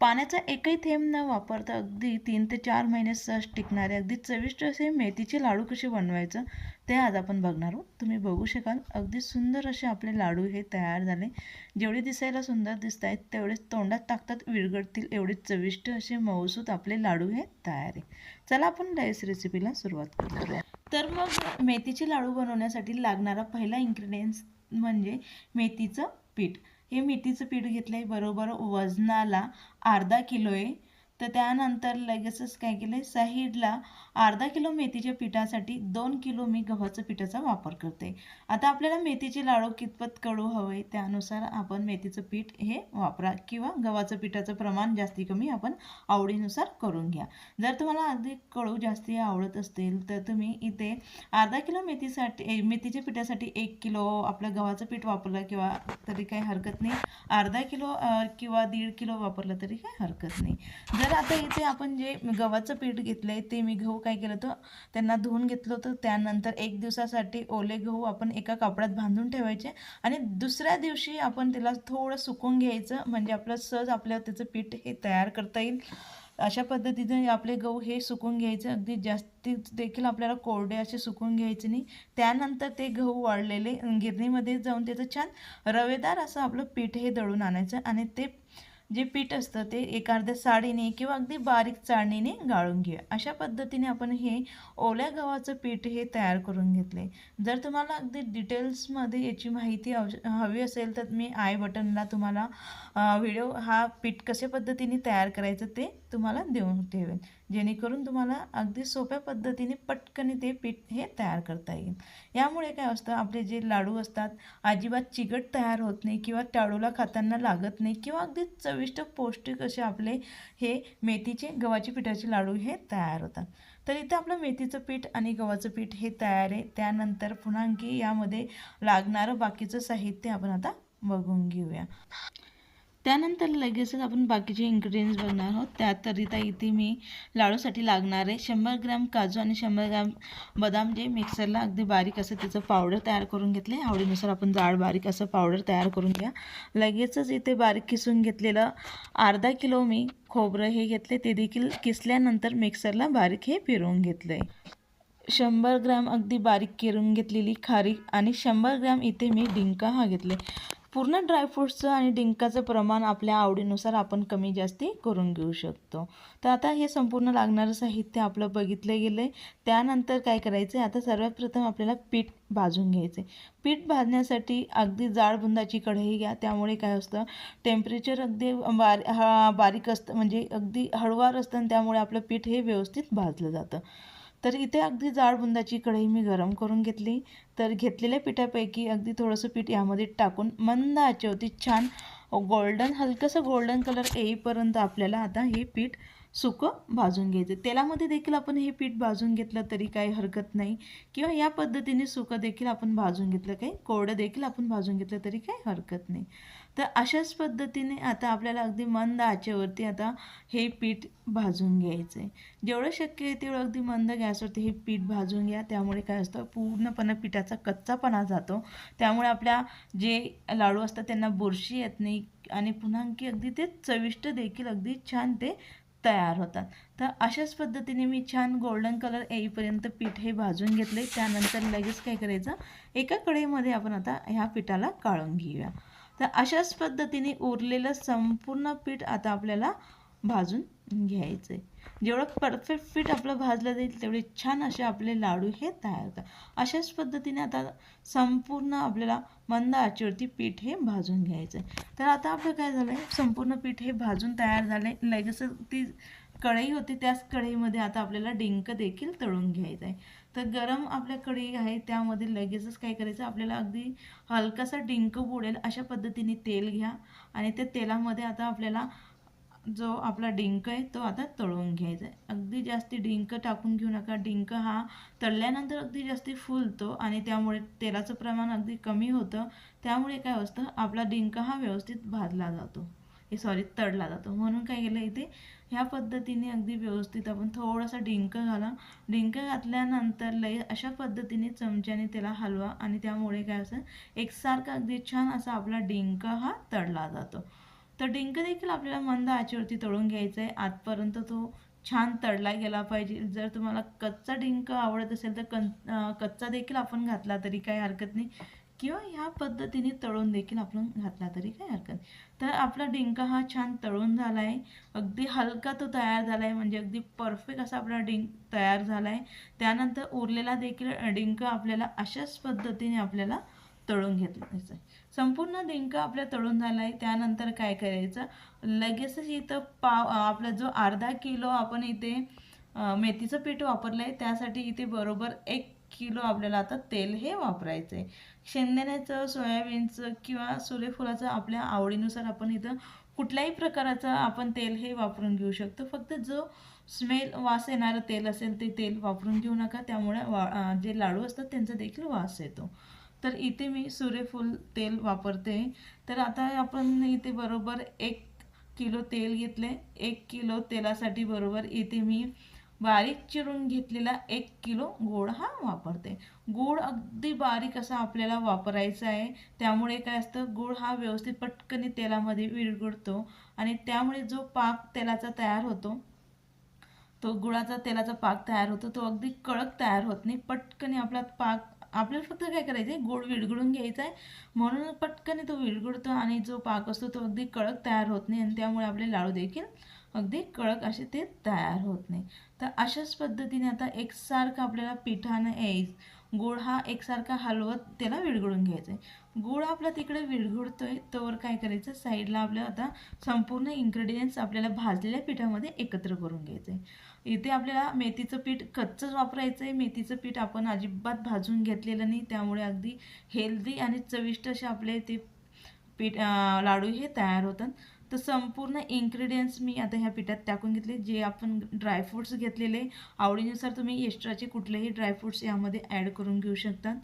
पाण्याचा एकही थेंब न वापरता अगदी तीन ते चार महिने सहज टिकणारे अगदी चविष्ट असे मेथीचे लाडू कसे बनवायचं ते आज आपण बघणार आहोत. तुम्ही बघू शकाल अगदी सुंदर असे आपले लाडू हे तयार झाले. जेवढे दिसायला सुंदर दिसत आहेत तेवढेच तोंडात टाकतात विरगडतील एवढे चविष्ट असे मऊसूत आपले लाडू हे तयार आहे. चला आपण डायस रेसिपीला सुरुवात करूया. तर मग मेथीचे लाडू बनवण्यासाठी लागणारा पहिला इन्ग्रेडियंट्स म्हणजे मेथीचं पीठ. हे मेथीचं पीठ घेतलं आहे बरोबर वजनाला अर्धा किलो आहे तर त्यानंतर लगेचच काय केलं आहे साईडला अर्धा किलो मेथीच्या पिठासाठी दोन किलो मी गव्हाचं पिठाचा वापर करते. आता आपल्याला मेथीचे लाडू कितपत कडू हवे त्यानुसार आपण मेथीचं पीठ हे वापरा किंवा गव्हाचं पिठाचं प्रमाण जास्ती कमी आपण आवडीनुसार करून घ्या. जर तुम्हाला अधिक कडू जास्ती आवडत असतील तर तुम्ही इथे अर्धा किलो मेथीसाठी मेथीच्या पिठासाठी एक किलो आपलं गव्हाचं पीठ वापरलं किंवा तरी काही हरकत नाही. अर्धा किलो किंवा दीड किलो वापरलं तरी काही हरकत नाही. जर तर आता इथे आपण जे गव्हाचं पीठ घेतलं आहे ते मी गहू काय केलं होतं त्यांना धुवून घेतलं होतं. त्यानंतर एक दिवसासाठी ओले गहू आपण एका कापडात बांधून ठेवायचे आणि दुसऱ्या दिवशी आपण त्याला थोडं सुकून घ्यायचं म्हणजे आपलं सहज आपल्या त्याचं पीठ हे तयार करता येईल. अशा पद्धतीने आपले गहू हे सुकून घ्यायचे. अगदी जास्तीत देखील आपल्याला कोरडे असे सुकून घ्यायचे नाही. त्यानंतर ते गहू वाळलेले गिरणीमध्ये जाऊन त्याचं छान रवेदार असं आपलं पीठ हे दळून आणायचं आणि ते जे पीठ असतं ते एखाद्या अर्ध्या साडीने किंवा अगदी बारीक चाळणीने गाळून घ्या अशा पद्धतीने आपण हे ओल्या गव्हाचं पीठ हे तयार करून घेतले. जर तुम्हाला अगदी डिटेल्समध्ये याची माहिती हवी असेल तर मी आय बटनला तुम्हाला व्हिडिओ हा पीठ कशा पद्धतीने तयार करायचं ते तुम्हाला देऊन ठेवेन. जेणेकरून तुम्हाला अगदी सोप्या पद्धतीने पटकन ते पीठ हे तयार करता येईल. यामुळे काय असतं आपले जे लाडू असतात अजिबात चिकट तयार होत नाही किंवा टाळूला खाताना लागत नाही किंवा अगदी चविष्ट पौष्टिक असे आपले हे मेथीचे गव्हाचे पिठाचे लाडू हे तयार होतात. तर इथे आपलं मेथीचं पीठ आणि गव्हाचं पीठ हे तयार आहे. त्यानंतर पुन्हा आणखी यामध्ये लागणारं बाकीचं साहित्य आपण आता बघून घेऊया. त्यानंतर लगेचच आपण बाकीचे इन्ग्रेडियंट्स बघणार आहोत त्यात इथे मी लाडूसाठी लागणारे शंभर ग्रॅम काजू आणि शंभर ग्रॅम बदाम जे मिक्सरला अगदी बारीक असं त्याचं पावडर तयार करून घेतले. आवडीनुसार आपण जाड बारीक असं पावडर तयार करून घ्या. लगेचच इथे बारीक किसून घेतलेलं अर्धा किलो मी खोबरं हे घेतले. ते देखील किसल्यानंतर मिक्सरला बारीक हे फिरवून घेतलं. आहे शंभर ग्रॅम अगदी बारीक किरून घेतलेली खारीक आणि शंभर ग्रॅम इथे मी डिंका हा घेतले. पूर्ण ड्रायफ्रूट्सचं आणि डिंकाचं प्रमाण आपल्या आवडीनुसार आपण कमी जास्ती करून घेऊ शकतो. तर आता हे संपूर्ण लागणारं साहित्य आपलं बघितलं गेलं आहे त्यानंतर काय करायचं आहे आता सर्वात प्रथम आपल्याला पीठ भाजून घ्यायचे पीठ भाजण्यासाठी अगदी जाडबुंदाची कढई घ्या. त्यामुळे काय असतं? टेम्परेचर अगदी बारी हा बारीक असतं. म्हणजे अगदी हळुवार असतं आणि त्यामुळे आपलं पीठ हे व्यवस्थित भाजलं जातं. तर इथे अगदी जाडबुंदाची कढई मी गरम करून घेतली. तर घेतलेल्या पिठापैकी अगदी थोडंसं पीठ यामध्ये टाकून मंद आचेवती छान गोल्डन हलकंसं गोल्डन कलर येईपर्यंत आपल्याला आता हे पीठ सुकं भाजून घ्यायचं तेलामध्ये देखील आपण हे पीठ भाजून घेतलं तरी काही हरकत नाही. किंवा या पद्धतीने सुकं देखील आपण भाजून घेतलं काही कोरडं देखील आपण भाजून घेतलं तरी काही हरकत नाही. तर अशाच पद्धतीने आता आपल्याला अगदी मंद आचेवरती आता हे पीठ भाजून घ्यायचं आहे जेवढं शक्य आहे तेवढं अगदी मंद गॅसवरती हे पीठ भाजून घ्या. त्यामुळे काय असतं पूर्णपणे पिठाचा कच्चापणा जातो. त्यामुळे आपल्या जे लाडू असतात त्यांना बुरशी येत नाही आणि पुन्हा आणखी अगदी ते चविष्ट देखील अगदी छान ते तयार होतात. तर अशाच पद्धतीने मी छान गोल्डन कलर येईपर्यंत पीठ हे भाजून घेतले त्यानंतर लगेच काय करायचं एका कढईमध्ये आपण आता ह्या पिठाला काढून घेऊया. तर अशाच पद्धतीने उरलेलं संपूर्ण पीठ आता आपल्याला भाजून घ्यायचं आहे जेवढं परफेक्ट पीठ आपलं भाजलं जाईल तेवढे छान असे आपले लाडू हे तयार होतात. अशाच पद्धतीने आता संपूर्ण आपल्याला मंद आचेवरती पीठ हे भाजून घ्यायचं आहे तर आता आपलं काय झालं आहे संपूर्ण पीठ हे भाजून तयार झाले लगेच ती कढई होती त्याच कढईमध्ये आता आपल्याला डिंक देखील तळून घ्यायचं आहे तर गरम आपल्या कढई आहे त्यामध्ये लगेचच काय करायचं? आपल्याला अगदी हलकासा डिंक बुडेल अशा पद्धतीने तेल घ्या आणि त्या तेलामध्ये आता आपल्याला जो आपला डिंक आहे तो आता तळून घ्यायचा आहे. अगदी जास्ती डिंक टाकून घेऊ नका. डिंक हा तळल्यानंतर अगदी जास्ती फुलतो आणि त्यामुळे तेलाचं प्रमाण अगदी कमी होतं. त्यामुळे काय असतं? आपला डिंक हा व्यवस्थित भाजला जातो. सॉरी तळला जातो. म्हणून काय केलं इथे ह्या पद्धतीने अगदी व्यवस्थित आपण थोडासा डिंक घाला. डिंक घातल्यानंतर लई अशा पद्धतीने चमच्याने त्याला हलवा आणि त्यामुळे काय असं एकसारखा अगदी छान असा आपला डिंक हा तळला जातो. तर डिंक देखील आपल्याला मंद आचेवरती तळून घ्यायचा आहे. आतपर्यंत तो छान तळला गेला पाहिजे. जर तुम्हाला कच्चा डिंक आवडत असेल तर कं कच्चा देखील आपण घातला तरी काही हरकत नाही. किंवा ह्या पद्धतीने तळून देखील आपण घातला तरी काही हरकत नाही. तर आपला डिंक हा छान तळून झाला आहे अगदी हलका तो तयार झाला आहे म्हणजे अगदी परफेक्ट असा आपला डिंक तयार झाला आहे त्यानंतर उरलेला देखील डिंक आपल्याला अशाच पद्धतीने आपल्याला तळून घेतलं संपूर्ण डिंक आपल्या तळून झाला आहे त्यानंतर काय करायचं? लगेचच इथं पाव आपला जो अर्धा किलो आपण इथे मेथीचं पीठ वापरलं आहे त्यासाठी इथे बरोबर एक किलो आपल्याला आता तेल हे वापरायचं आहे शेंगदाण्याचं सोयाबीनचं किंवा सूर्यफुलाचं आपल्या आवडीनुसार आपण इथं कुठल्याही प्रकाराचं आपण तेल हे वापरून घेऊ शकतो. फक्त जो स्मेल वास येणारं तेल असेल ते तेल वापरून घेऊ नका. त्यामुळे वा जे लाडू असतात त्यांचा देखील वास येतो. तर इथे मी सूर्यफूल तेल वापरते. तर आता आपण इथे बरोबर एक किलो तेल घेतले एक किलो तेलासाठी बरोबर इथे मी बारीक चिरून घेतलेला एक किलो गोड हा वापरते. गोड अगदी बारीक असा आपल्याला वापरायचा आहे. त्यामुळे काय असतं गोड हा व्यवस्थित पटकन तेलामध्ये विरगुडतो आणि त्यामुळे जो पाक तेलाचा तयार होतो तो गुळाचा तेलाचा पाक तयार होतो तो अगदी कडक तयार होत नाही. पटकन आपला पाक आपल्याला फक्त काय करायचं आहे गोड विरघळून घ्यायचा आहे. म्हणून पटकन तो विरघळतो आणि जो पाक असतो तो अगदी कडक तयार होत नाही आणि त्यामुळे आपले लाडू देखील अगदी कडक असे ते तयार होत नाही. तर अशाच पद्धतीने आता एकसारखं आपल्याला पिठानं यायच. गुळ हा एकसारखा हलवत त्याला विरघळून घ्यायचा आहे गुळ आपला तिकडे विरघळतोय तोवर काय करायचं? साईडला आपल्याला आता संपूर्ण इन्ग्रेडियंट्स आपल्याला भाजलेल्या पिठामध्ये एकत्र करून घ्यायचं आहे इथे आपल्याला मेथीचं पीठ कच्चंच वापरायचं आहे मेथीचं पीठ आपण अजिबात भाजून घेतलेलं नाही. त्यामुळे अगदी हेल्दी आणि चविष्ट असे आपले ते पीठ लाडू हे तयार होतात. तर संपूर्ण इन्ग्रेडियंट्स मी आता ह्या पिठात टाकून घेतले. जे आपण ड्रायफ्रूट्स घेतलेले आवडीनुसार तुम्ही एक्स्ट्राचे कुठलेही ड्रायफ्रूट्स यामध्ये ॲड करून घेऊ शकतात.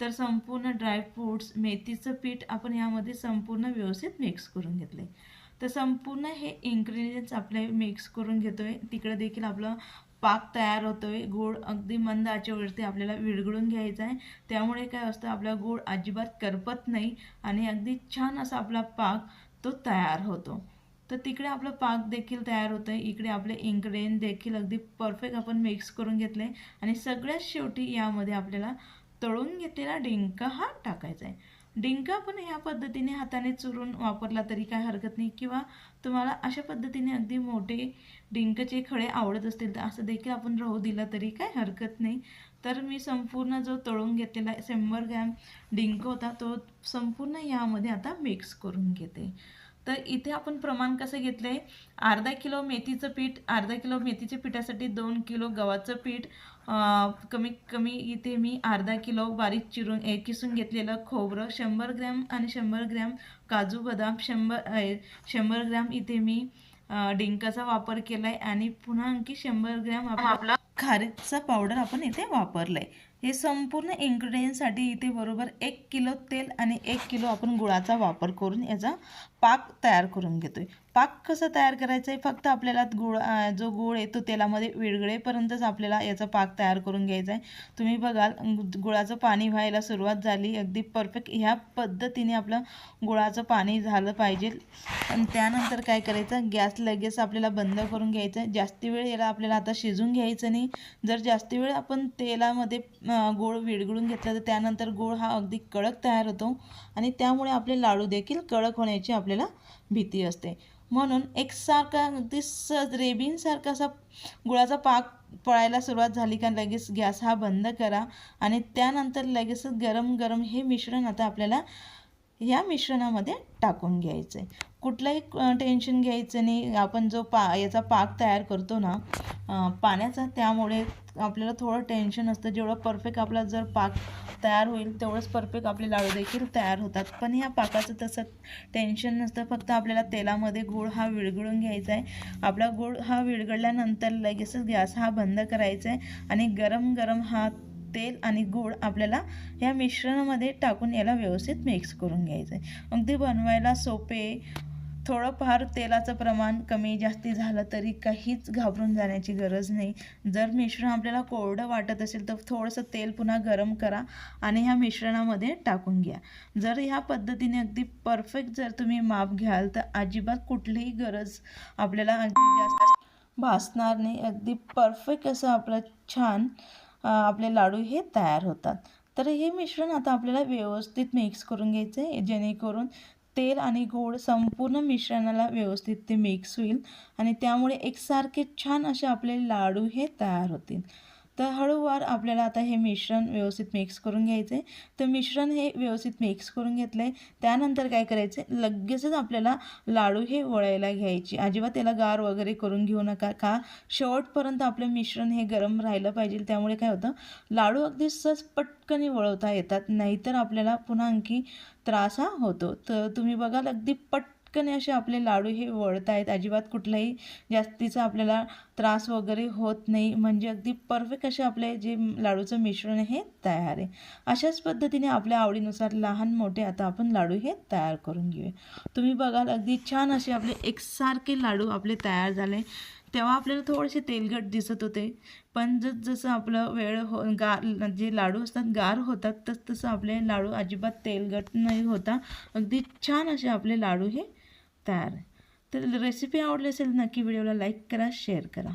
तर संपूर्ण ड्रायफ्रूट्स मेथीचं पीठ आपण यामध्ये संपूर्ण व्यवस्थित मिक्स करून घेतले. तर संपूर्ण हे इन्ग्रेडियंट्स आपले मिक्स करून घेतो आहे तिकडे देखील आपलं पाक तयार होतो आहे गोड अगदी मंद आचेवरती आपल्याला विरघळून घ्यायचा आहे. त्यामुळे काय असतं आपला गोड अजिबात करपत नाही आणि अगदी छान असा आपला पाक तो तयार होतो. तर तिकडे आपलं पाक देखील तयार होतं आहे इकडे आपले इंग्रेडियंट देखील अगदी परफेक्ट आपण मिक्स करून घेतले आणि सगळ्यात शेवटी यामध्ये आपल्याला तळून घेतलेला डिंक हा टाकायचा आहे डिंक आपण ह्या पद्धतीने हाताने चुरून वापरला तरी काय हरकत नाही. किंवा तुम्हाला अशा पद्धतीने अगदी मोठे डिंकचे खडे आवडत असतील तर असं देखील आपण राहू दिला तरी काय हरकत नाही. तर मी संपूर्ण जो तळून घेतलेला शंभर ग्रॅम डिंक होता तो संपूर्ण यामध्ये आता मिक्स करून घेते. तर इथे आपण प्रमाण कसं घेतलं आहे अर्धा किलो मेथीचं पीठ अर्धा किलो मेथीच्या पिठासाठी दोन किलो गव्हाचं पीठ कमीत कमी इथे मी अर्धा किलो बारीक चिरून किसून घेतलेलं खोबरं शंभर ग्रॅम आणि शंभर ग्रॅम काजू बदाम शंभर शंभर ग्रॅम इथे मी डिंकाचा वापर केला आहे आणि पुन्हा आणखी शंभर ग्रॅम आपला खारीचा पावडर आपण इथे वापरलं आहे हे संपूर्ण इन्ग्रेडियंटसाठी इथे बरोबर एक किलो तेल आणि एक किलो आपण गुळाचा वापर करून याचा पाक तयार करून घेतो आहे पाक कसं तयार करायचं आहे फक्त आपल्याला गुळ जो गुळ आहे तो तेलामध्ये विरगळेपर्यंतच आपल्याला याचा पाक तयार करून घ्यायचा आहे तुम्ही बघाल गुळाचं पाणी व्हायला सुरुवात झाली. अगदी परफेक्ट ह्या पद्धतीने आपलं गुळाचं पाणी झालं पाहिजे. आणि त्यानंतर काय करायचं? गॅस लगेच आपल्याला बंद करून घ्यायचं. आहे जास्ती वेळ याला आपल्याला आता शिजून घ्यायचं नाही. जर जास्ती वेळ आपण तेलामध्ये गोळ विरघळून घेतला तर त्यानंतर गोळ हा अगदी कडक तयार होतो आणि त्यामुळे आपले लाडू देखील कडक होण्याची आपल्याला भीती असते. म्हणून एकसारखा अगदी स रेबीनसारखा असा गुळाचा पाक पळायला सुरुवात झाली का लगेच गॅस हा बंद करा आणि त्यानंतर लगेचच गरम गरम हे मिश्रण आता आपल्याला या मिश्रणामध्ये टाकून घ्यायचं. आहे कुठलंही टेन्शन घ्यायचं नाही. आपण जो पा याचा पाक तयार करतो ना पाण्याचा त्यामुळे आपल्याला थोडं टेन्शन असतं. जेवढं परफेक्ट आपला जर पाक तयार होईल तेवढंच परफेक्ट आपले लाडू देखील तयार होतात. पण ह्या पाकाचं तसं टेन्शन नसतं. फक्त आपल्याला तेलामध्ये गूळ हा विरघळून घ्यायचा आहे. आपला गूळ हा विरघळल्यानंतर लगेचच गॅस हा बंद करायचा आहे. आणि गरम गरम हा तेल आणि गूळ आपल्याला या मिश्रणामध्ये टाकून याला व्यवस्थित मिक्स करून घ्यायचं आहे अगदी बनवायला सोपे. थोडंफार तेलाचं प्रमाण कमी जास्ती झालं तरी काहीच घाबरून जाण्याची गरज नाही. जर मिश्रण आपल्याला कोरडं वाटत असेल तर थोडंसं तेल पुन्हा गरम करा आणि ह्या मिश्रणामध्ये टाकून घ्या. जर ह्या पद्धतीने अगदी परफेक्ट जर तुम्ही माप घ्याल तर अजिबात कुठलीही गरज आपल्याला अगदी जास्त भासणार नाही. अगदी परफेक्ट असं आपलं छान आपले लाडू हे तयार होतात. तर हे मिश्रण आता आपल्याला व्यवस्थित मिक्स करून घ्यायचं आहे जेणेकरून तेल आणि गोड संपूर्ण मिश्रणाला व्यवस्थित ते मिक्स होईल. आणि त्यामुळे एकसारखे छान असे आपले लाडू हे तयार होतील. तर हळूवार आपल्याला आता हे मिश्रण व्यवस्थित मिक्स करून घ्यायचं आहे तर मिश्रण हे व्यवस्थित मिक्स करून घेतलं आहे त्यानंतर काय करायचं आहे लगेचच आपल्याला लाडू हे वळायला घ्यायचे. अजिबात त्याला गार वगैरे करून घेऊ नका. का? शेवटपर्यंत आपलं मिश्रण हे गरम राहिलं पाहिजे. त्यामुळे काय होतं? लाडू अगदी सहज पटकन वळवता येतात. नाहीतर आपल्याला पुन्हा आणखी त्रास हा होतो. तर तुम्ही बघाल अगदी पट पटकन असे आपले लाडू हे वळत आहेत अजिबात कुठलाही जास्तीचा आपल्याला त्रास वगैरे होत नाही. म्हणजे अगदी परफेक्ट असे आपले जे लाडूचं मिश्रण हे तयार आहे. अशाच पद्धतीने आपल्या आवडीनुसार लहान मोठे आता आपण लाडू हे तयार करून घेऊया. तुम्ही बघाल अगदी छान असे आपले एकसारखे लाडू आपले तयार झाले. तेव्हा आपल्याला थोडेसे तेलगट दिसत होते. पण जस जसं आपलं वेळ हो गार जे लाडू असतात गार होतात तस तसं आपले लाडू अजिबात तेलगट नाही होता. अगदी छान असे आपले लाडू हे तयार आहे. तर रेसिपी आवडली असेल नक्की व्हिडिओला लाईक करा शेअर करा.